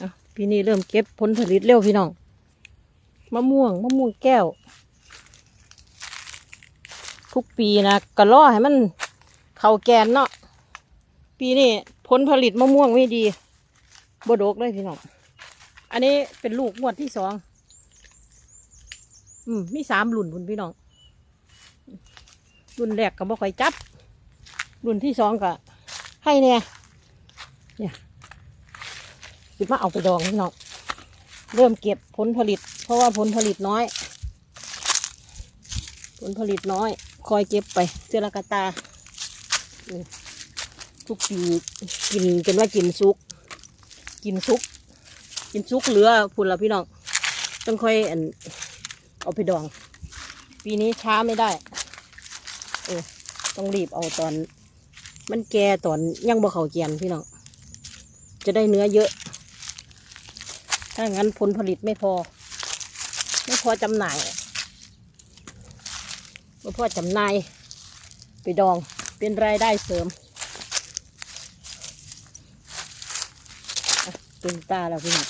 อะปีนี้เริ่มเก็บผลผลิตเร็วพี่น้อง มะม่วง มะม่วงแก้ว ทุกปีนะก็ล่อให้มัน เข่าแกนเนาะ ปีนี้ผลผลิตมะม่วงไม่ดีบดกเลยพี่น้อง อันนี้เป็นลูกงวดที่สอง อืม มีสามรุ่นพุ่นพี่น้อง รุ่นแรกก็บ่ค่อยจับ รุ่นที่สองก็ให้เนี่ยเนี่ย คิดมาเอาไปดองพี่น้องเริ่มเก็บผลผลิต เพราะว่าผลผลิตน้อย ผลผลิตน้อย คอยเก็บไปเจรากระตาทุกปีกินจนว่ากินซุก กินซุก กินซุกเหลือพุ่นละพี่น้องต้องค่อยเอาไปดอง ปีนี้ช้าไม่ได้เออต้องรีบเอาตอน มันแก่ตอนยังบ่เขาเกียนพี่น้องจะได้เนื้อเยอะ ถ้างั้นผลผลิตไม่พอ ไม่พอจำหน่ายไม่พอจำหน่าย ไปดองเป็นรายได้เสริมเต็มตาแล้วพี่น้อง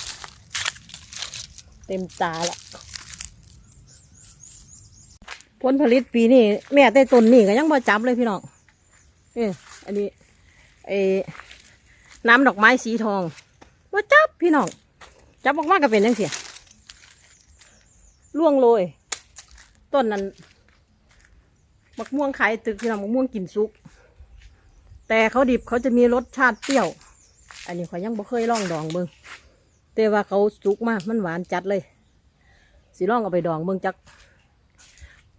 เต็มตาและผลผลิตปีนี้แม่แต่ต้นนี่ก็ยังบ่จับเลยพี่น้องเอออันนี้ไอ้น้ำดอกไม้สีทองว่าจับพี่น้อง จับออกมาก็เป็นยังเสียล่วงโรยต้นนั้นมักม่วงขายตึกพี่น้องมักม่วงกินซุก แต่เขาดิบเขาจะมีรสชาติเปรี้ยว อันนี้ข่อยยังบ่เคยลองดองเบิงแต่ว่าเขาสุกมากมันหวานจัดเลย สิลองเอาไปดองเบิงจัก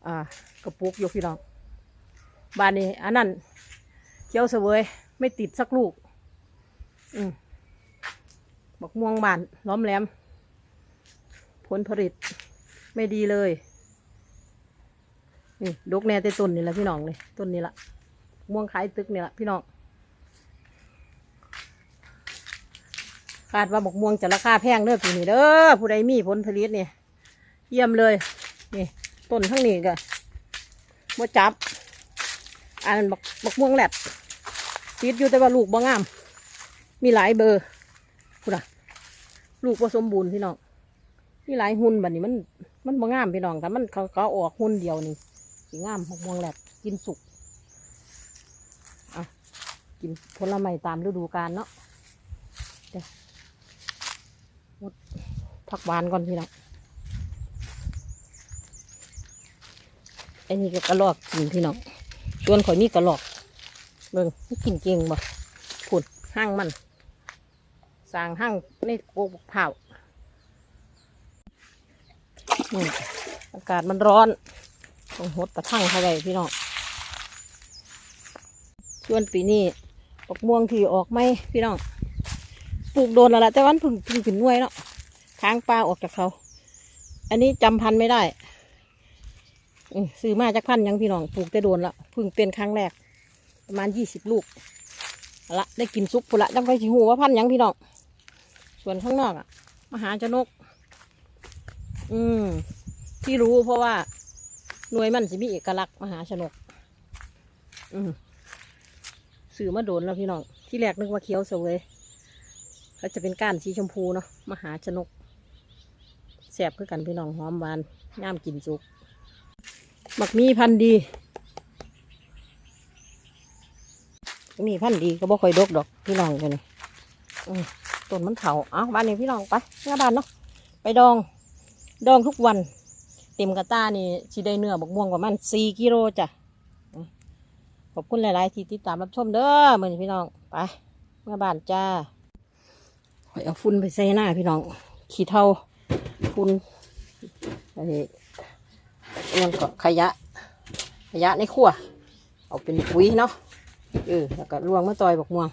อ่ากระปุกยกพี่น้องบานนี้อันนั้นเคี้ยวเสวยไม่ติดสักลูก อืม บักม่วงบานล้อมแหลม ผลผลิตไม่ดีเลย นี่ดกแน่แต่ต้นนี่แหละพี่น้องเลยต้นนี้ละม่วงขายตึกนี่ละพี่น้องคาดว่าบักม่วงจะราคาแพงเด้อปีนี้เด้อผู้ใดมีผลผลิตเนี่ยเยี่ยมเลย นี่ต้นทั้งนี้ก็บ่จับอันนั้นบักบักม่วงแหลดติดอยู่แต่ว่าลูกบ่งาม มีหลายเบอร์ ลูกผสมบูรณ์พี่น้องมีหลายหุ่นแบบนี้มันมันบ่งามพี่น้องแต่มันเขาเขาออกหุ่นเดียวนี่สีงามบักมวงแหลดกินสุกอะกินผลไม้ตามฤดูกาลเนาะเดี๋ยวผักหวานก่อนพี่น้องไอ้นี่ก็กระลอกกินพี่น้องส่วนข่อยมีกระลอกเบิ่งกินเก่งบ่ผุดห้างมัน สร้างห้างในโกกเผาอากาศมันร้อนต้องหดตะทั่งเข้าไปพี่น้องส่วนปีนี้ปกม่วงที่ออกไหมพี่น้องปลูกโดนแล้วล่ะแต่วันพึ่งพึ่งขึ้นหน่วยเนาะทางปลาออกจากเขา อันนี้จำพันไม่ได้ซื้อมาจากพันยังพี่น้องปลูกแต่โดนละพิ่งเป็นครั้งแรก ประมาณยี่สิบลูกละได้กินซุปปุละต้องไปชิหูว่าพันยังพี่น้อง ส่วนข้างนอกอะมหาชนก อืม ที่รู้เพราะว่า หน่วยมันสิมีเอกลักษณ์มหาชนก อืมสื่อมาโดนแล้วพี่น้อง ที่แรกนึกว่าเคี้ยวเสวยเขาจะเป็นก้านสีชมพูเนาะมหาชนกแสบคือกันพี่น้องหอมหวานย่ามกินสุกบักมีพันธุ์ดีมีพันธุ์ดีก็บ่ค่อยดกดอกพี่น้องกันนี่ ต้นมันเถาเอาบ้านนี้พี่น้องไปหน้าบ้านเนาะไปดอง ดองทุกวัน เต็มกระต้านี่สิได้เนื้อบักม่วงประมาณสี่กิโลจ้ะขอบคุณหลาย ๆ ที่ติดตามรับชมเด้อมือนพี่น้องไปหน้าบ้านจ้าข่อยเอาฝุ่นไปใส่หน้าพี่น้อง ขี้เท่าฝุ่นไอ้ยังก็ขยะ ขยะในครัวเอาเป็นปุ๋ยเนาะเออแล้วก็รวงมาต่อยบอกม่วง